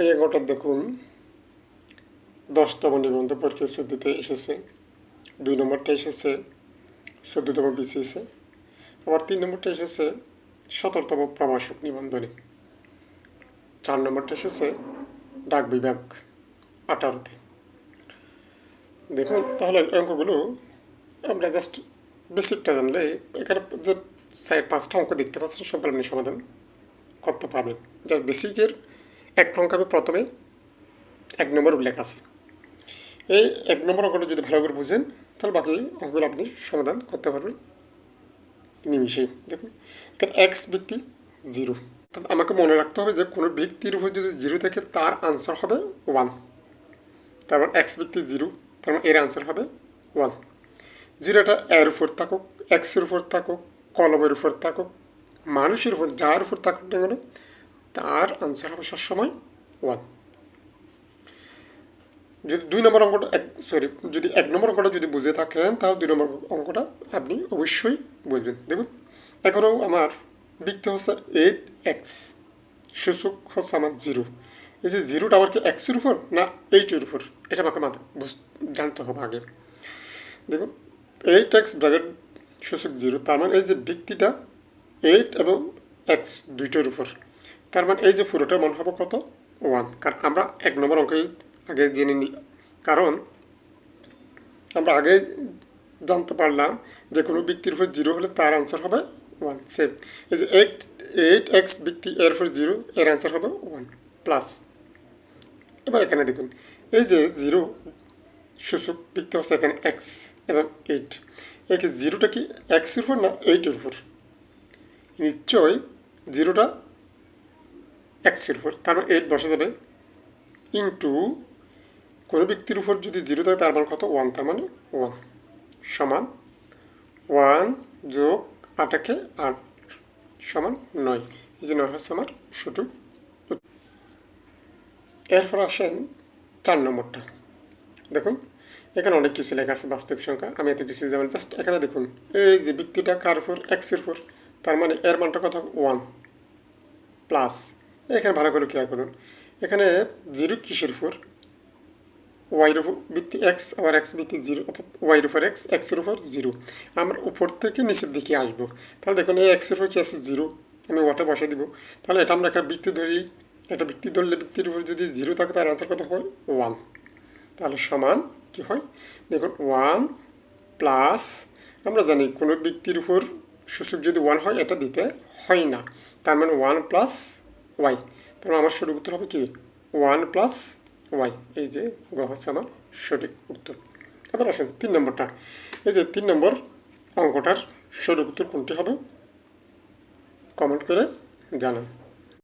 এই অঙ্কটা দেখুন। দশতম নিবন্ধ পরীক্ষা চোদ্দতে এসেছে, দুই নম্বরটা এসেছে, চোদ্দতম বিসিএসে। আবার তিন নম্বরটা এসেছে, সতেরোতম প্রবাসক নিবন্ধনে। চার নম্বরটা এসেছে, ডাক বিভাগ আঠারোতে। দেখুন, তাহলে অঙ্কগুলো আমরা জাস্ট বেসিকটা জানলে এখানে যে চার পাঁচটা অঙ্ক দেখতে পাচ্ছেন আপনি সমাধান করতে পারবেন। যার বেসিকের অঙ্ক আমি প্রথমে এক নম্বর উল্লেখ আছে। এই এক নম্বর অঙ্কটা যদি ভালো করে বুঝেন, তাহলে বাকি অঙ্কগুলো আপনি সমাধান করতে পারবেন। নিমিশেই দেখুন। এখানে এক্স ভিত্তি জিরো আমাকে মনে রাখতে হবে যে কোনো ব্যক্তির উপর যদি জিরো থাকে, তার আনসার হবে ওয়ান তারপর এক্স ব্যক্তি জিরো তার মানে এর আনসার হবে ওয়ান জিরোটা এর উপর থাকুক এক্সের উপর থাকুক, কলমের উপর থাকুক, মানুষের উপর, যার উপর থাকুক না কেন তার আনসার হবে সবসময় ওয়ান যদি দুই নম্বর অঙ্কটা এক সরি যদি এক নম্বর অঙ্কটা যদি বুঝে থাকেন, তাহলে দুই নম্বর অঙ্কটা আপনি অবশ্যই বুঝবেন। দেখুন এখনও আমার ব্যক্তি হচ্ছে এইট এক্স সূচক হচ্ছে আমার জিরো এই যে জিরোটা আমার কি এক্সের উপর না এইটের উপর? এটা আমাকে মাথা জানতে হবে আগে। দেখুন এইট এক্স ব্র্যাকেট সূচক জিরো তার মানে এই যে ব্যক্তিটা এইট এবং এক্স দুইটার উপর। তার মানে এই যে পুরোটা মনে হবে কত? ওয়ান। কারণ আমরা এক নম্বর অঙ্কে আগে জেনে নিই। কারণ আমরা আগে জানতে পারলাম যে কোনো ব্যক্তির উপর জিরো হলে তার আনসার হবে ওয়ান। সেম এই যে এইট এইট এক্স ব্যক্তি এর উপর জিরো, এর আনসার হবে ওয়ান প্লাস এবার এখানে দেখুন। এই যে জিরো সূচক ব্যক্তি হচ্ছে এখানে এক্স এবং এইট এই জিরোটা কি এক্সের উপর না এইটের উপর? নিশ্চয়ই জিরোটা এক্সের উপর। তার মানে এইট বসা যাবে ইন্টু কোনো ব্যক্তির উপর যদি জিরো থাকে, তার মানে কত? ওয়ান তার মানে ওয়ান সমান ওয়ান যোগ আটাকে আট সমান নয়। এই যে নয় হচ্ছে আমার উত্তর। এরপর আসেন চার নম্বরটা। দেখুন, এখানে অনেক কিছু লেখা আছে বাস্তব সংখ্যা। আমি এত কিছু যেমন জাস্ট এখানে দেখুন, এই যে ব্যক্তিটা কার উপর এক্সের উপর, তার মানে এর মানটা কত? ওয়ান প্লাস এখানে ভালো করে খেয়াল করুন। এখানে জিরো কিসের উপর? ওয়াইয়ের উপর ভিত্তি এক্স আবার এক্স ভিত্তি জিরো, অর্থাৎ ওয়াইয়ের উপর এক্স এক্সের উপর জিরো। আমরা উপর থেকে নিচের দিকে আসব। তাহলে দেখুন, এই এক্সের উপর কি আছে? জিরো। আমি ওয়াটা বসে দিব। তাহলে এটা আমরা একটা বৃত্তি ধরি। একটা বৃত্তি ধরলে বৃত্তির উপর যদি জিরো থাকে তার আনসার কত হয়? ওয়ান তাহলে সমান কি হয়? দেখুন ওয়ান প্লাস আমরা জানি কোনো ব্যক্তির উপর সূচক যদি ওয়ান হয়, এটা দিতে হয় না। তার মানে ওয়ান প্লাস ওয়াই। মানে আমার সঠিক উত্তর হবে কি? One plus y. এই যে গ হচ্ছে আমার সঠিক উত্তর। এবার আসেন তিন নম্বরটা। এই যে তিন নম্বর অঙ্কটার সঠিক উত্তর কোনটি হবে? কমেন্ট করে জানান।